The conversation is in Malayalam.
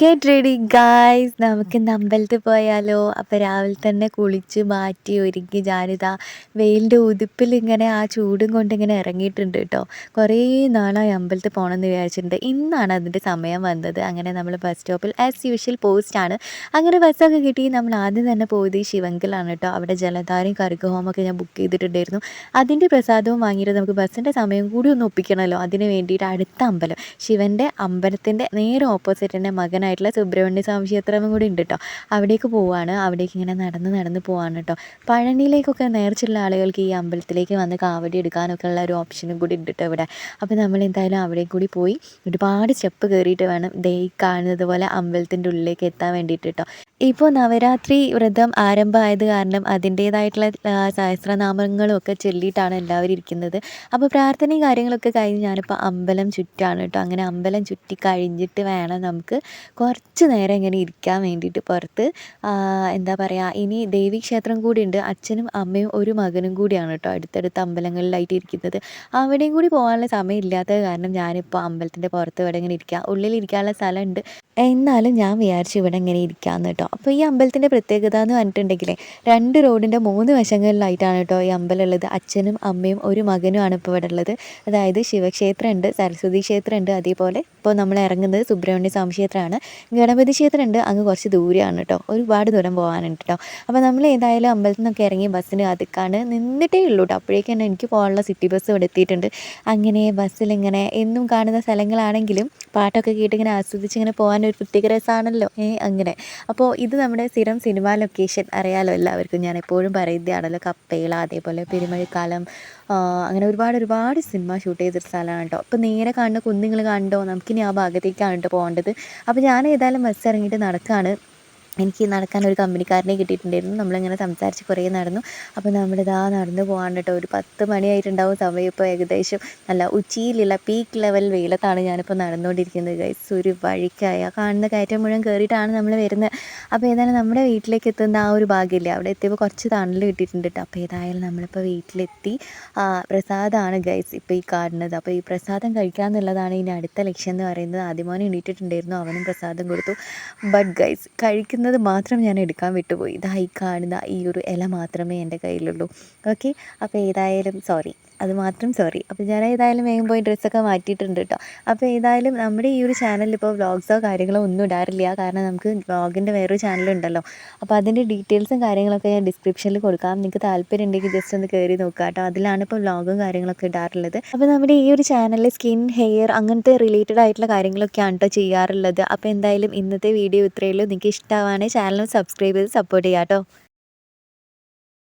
ഗെറ്റ് റെഡി ഗായ്സ് നമുക്ക് അമ്പലത്തിൽ പോയാലോ. അപ്പോൾ രാവിലെ തന്നെ കുളിച്ച് മാറ്റി ഒരുങ്ങി ജാനിത വെയിലിന്റെ ഉതുപ്പിൽ ഇങ്ങനെ ആ ചൂടും കൊണ്ട് ഇങ്ങനെ ഇറങ്ങിയിട്ടുണ്ട് കേട്ടോ. കുറേ നാളായി അമ്പലത്തിൽ പോകണമെന്ന് വിചാരിച്ചിട്ടുണ്ട്. ഇന്നാണ് അതിന്റെ സമയം വന്നത്. അങ്ങനെ നമ്മൾ ബസ് സ്റ്റോപ്പിൽ ആസ് യൂഷ്വൽ പോസ്റ്റാണ് അങ്ങനെ ബസ്സൊക്കെ കിട്ടി. നമ്മൾ ആദ്യം തന്നെ പോയത് ശിവങ്കിലാണ് കേട്ടോ. അവിടെ ജലധാരയും കറുകഹോമൊക്കെ ഞാൻ ബുക്ക് ചെയ്തിട്ടുണ്ടായിരുന്നു. അതിന്റെ പ്രസാദവും വാങ്ങിയിട്ട് നമുക്ക് ബസ്സിന്റെ സമയം കൂടി ഒന്ന് ഒപ്പിക്കണമല്ലോ. അതിന് വേണ്ടിയിട്ട് അടുത്ത അമ്പലം ശിവന്റെ അമ്പലത്തിന്റെ നേരെ ഓപ്പോസിറ്റ് തന്നെ മകനായിട്ടുള്ള സുബ്രഹ്മണ്യ സ്വാമി ക്ഷേത്രം കൂടി ഉണ്ട് കേട്ടോ അവിടേക്ക് പോവാണ്. അവിടേക്ക് ഇങ്ങനെ നടന്ന് നടന്ന് പോവാണ് കേട്ടോ പഴനിയിലേക്കൊക്കെ നേർച്ചുള്ള ആളുകൾക്ക് ഈ അമ്പലത്തിലേക്ക് വന്ന് കാവടി എടുക്കാനൊക്കെ ഉള്ള ഒരു ഓപ്ഷനും കൂടി ഉണ്ട് കേട്ടോ ഇവിടെ. അപ്പോൾ നമ്മൾ എന്തായാലും അവിടെ കൂടി പോയി ഒരുപാട് സ്റ്റെപ്പ് കയറിയിട്ട് വേണം ദേ കാണുന്നത് പോലെ അമ്പലത്തിന്റെ ഉള്ളിലേക്ക് എത്താൻ വേണ്ടിയിട്ട് കേട്ടോ ഇപ്പോൾ നവരാത്രി വ്രതം ആരംഭമായത് കാരണം അതിന്റേതായിട്ടുള്ള സഹസ്രനാമങ്ങളും ഒക്കെ ചൊല്ലിയിട്ടാണ് എല്ലാവരും ഇരിക്കുന്നത്. അപ്പോൾ പ്രാർത്ഥനയും കാര്യങ്ങളൊക്കെ കഴിഞ്ഞ് ഞാനിപ്പോൾ അമ്പലം ചുറ്റാണ് കേട്ടോ. അങ്ങനെ അമ്പലം ചുറ്റി കഴിഞ്ഞിട്ട് വേണം നമുക്ക് കുറച്ച് നേരം ഇങ്ങനെ ഇരിക്കാൻ വേണ്ടിയിട്ട് പുറത്ത് എന്താ പറയുക ഇനി ദേവീക്ഷേത്രം കൂടി ഉണ്ട്. അച്ഛനും അമ്മയും ഒരു മകനും കൂടിയാണ് കേട്ടോ അടുത്തടുത്ത അമ്പലങ്ങളിലായിട്ട് ഇരിക്കുന്നത്. അവിടെയും കൂടി പോകാനുള്ള സമയം ഇല്ലാത്തത് കാരണം ഞാനിപ്പോൾ അമ്പലത്തിന്റെ പുറത്ത് ഇവിടെ ഇങ്ങനെ ഇരിക്കുക ഉള്ളിൽ ഇരിക്കാനുള്ള സ്ഥലമുണ്ട്. എന്നാലും ഞാൻ വിചാരിച്ചു ഇവിടെ ഇങ്ങനെ ഇരിക്കാമെന്ന് കേട്ടോ. അപ്പോൾ ഈ അമ്പലത്തിന്റെ പ്രത്യേകത എന്ന് പറഞ്ഞിട്ടുണ്ടെങ്കിൽ രണ്ട് റോഡിന്റെ മൂന്ന് വശങ്ങളിലായിട്ടാണ് കേട്ടോ ഈ അമ്പലം ഉള്ളത്. അച്ഛനും അമ്മയും ഒരു മകനുമാണ് ഇപ്പോൾ ഇവിടെ ഉള്ളത്. അതായത് ശിവക്ഷേത്രം ഉണ്ട് സരസ്വതി ക്ഷേത്രം ഉണ്ട് അതേപോലെ ഇപ്പോൾ നമ്മൾ ഇറങ്ങുന്നത് സുബ്രഹ്മണ്യ സ്വാമി ക്ഷേത്രമാണ്. ഗണപതി ക്ഷേത്രം ഉണ്ട് അങ്ങ് കുറച്ച് ദൂരെയാണ് കേട്ടോ. ഒരുപാട് ദൂരം പോകാനുണ്ട് കേട്ടോ. അപ്പോൾ നമ്മൾ ഏതായാലും അമ്പലത്തിൽ നിന്നൊക്കെ ഇറങ്ങി ബസ്സിന് അതുക്കാണ് നിന്നിട്ടേ ഉള്ളൂ കേട്ടോ. അപ്പോഴേക്കും തന്നെ എനിക്ക് പോകാനുള്ള സിറ്റി ബസ് ഇവിടെ എത്തിയിട്ടുണ്ട്. അങ്ങനെ ബസ്സിലിങ്ങനെ എന്നും കാണുന്ന സ്ഥലങ്ങളാണെങ്കിലും പാട്ടൊക്കെ കേട്ട് ഇങ്ങനെ ആസ്വദിച്ച് ഇങ്ങനെ പോകാൻ ഒരു പ്രത്യേക രസമാണല്ലോ അങ്ങനെ. അപ്പോൾ ഇത് നമ്മുടെ സ്ഥിരം സിനിമ ലൊക്കേഷൻ. അറിയാലോ എല്ലാവർക്കും. ഞാൻ എപ്പോഴും പറയുന്നതാണല്ലോ. കപ്പേള അതേപോലെ പെരുമഴിക്കാലം അങ്ങനെ ഒരുപാട് ഒരുപാട് സിനിമ ഷൂട്ട് ചെയ്തൊരു സ്ഥലമാണ് കേട്ടോ അപ്പോൾ നേരെ കാണുന്ന കുന്നുങ്ങൾ കണ്ടോ? നമുക്കിനി ആ ഭാഗത്തേക്കാണ് കേട്ടോ പോകേണ്ടത്. അപ്പോൾ ഞാൻ ഏതായാലും ബസ് ഇറങ്ങിയിട്ട് നടക്കുകയാണ് എനിക്ക് നടക്കാൻ ഒരു കമ്പനിക്കാരനെ കിട്ടിയിട്ടുണ്ടായിരുന്നു. നമ്മളിങ്ങനെ സംസാരിച്ച് കുറേ നടന്നു. അപ്പോൾ നമ്മളിതാ നടന്ന് പോകാൻ കേട്ടോ. ഒരു പത്ത് മണിയായിട്ടുണ്ടാവും സമയം ഇപ്പോൾ ഏകദേശം നല്ല ഉച്ചിയിലുള്ള പീക്ക് ലെവൽ വെയിലത്താണ് ഞാനിപ്പോൾ നടന്നുകൊണ്ടിരിക്കുന്നത് ഗൈസ് ഒരു വഴിക്കായ. കാണുന്ന കയറ്റം മുഴുവൻ കയറിയിട്ടാണ് നമ്മൾ വരുന്നത്. അപ്പോൾ ഏതായാലും നമ്മുടെ വീട്ടിലേക്ക് എത്തുന്ന ആ ഒരു ഭാഗ്യമില്ല? അവിടെ എത്തിയപ്പോൾ കുറച്ച് തണൽ കിട്ടിയിട്ടുണ്ട് കേട്ടോ. അപ്പോൾ ഏതായാലും നമ്മളിപ്പോൾ വീട്ടിലെത്തി. പ്രസാദമാണ് ഗൈസ് ഇപ്പോൾ ഈ കാണുന്നത്. അപ്പോൾ ഈ പ്രസാദം കഴിക്കുക എന്നുള്ളതാണ് ഇനി അടുത്ത ലക്ഷ്യം എന്ന് പറയുന്നത്. ആദ്യമോനെ എണീറ്റിട്ടുണ്ടായിരുന്നു. അവനും പ്രസാദം കൊടുത്തു. ബട്ട് ഗൈസ് കഴിക്കുന്ന കാണുന്നത് മാത്രം ഞാൻ എടുക്കാൻ വിട്ടുപോയി. ഇതാ ഈ കാണുന്ന ഈ ഒരു ഇല മാത്രമേ എന്റെ കയ്യിലുള്ളൂ. ഓക്കെ അപ്പോൾ ഏതായാലും സോറി അത് മാത്രം സോറി അപ്പോൾ ഞാൻ ഏതായാലും വേഗം പോയി ഡ്രസ്സൊക്കെ മാറ്റിയിട്ടുണ്ട് കേട്ടോ. അപ്പോൾ ഏതായാലും നമ്മുടെ ഈ ഒരു ചാനലിൽ ഇപ്പോൾ വ്ളോഗ്സോ കാര്യങ്ങളോ ഒന്നും ഇടാറില്ല. കാരണം നമുക്ക് വ്ളോഗിന്റെ വേറൊരു ചാനലുണ്ടല്ലോ അപ്പോൾ അതിന്റെ ഡീറ്റെയിൽസും കാര്യങ്ങളൊക്കെ ഞാൻ ഡിസ്ക്രിപ്ഷനിൽ കൊടുക്കാം. നിങ്ങൾക്ക് താല്പര്യം ഉണ്ടെങ്കിൽ ജസ്റ്റ് ഒന്ന് കയറി നോക്കുക കേട്ടോ. അതിലാണ് ഇപ്പോൾ വ്ളോഗും കാര്യങ്ങളൊക്കെ ഇടാറുള്ളത്. അപ്പോൾ നമ്മുടെ ഈ ഒരു ചാനലിൽ സ്കിൻ ഹെയർ അങ്ങനത്തെ റിലേറ്റഡ് ആയിട്ടുള്ള കാര്യങ്ങളൊക്കെയാണ് കേട്ടോ ചെയ്യാറുള്ളത്. അപ്പോൾ എന്തായാലും ഇന്നത്തെ വീഡിയോ ഇത്രയേ നിങ്ങൾക്ക് നിങ്ങൾക്ക് ഇഷ്ടമാണെങ്കിൽ ചാനൽ സബ്സ്ക്രൈബ് ചെയ്ത് സപ്പോർട്ട് ചെയ്യാം കേട്ടോ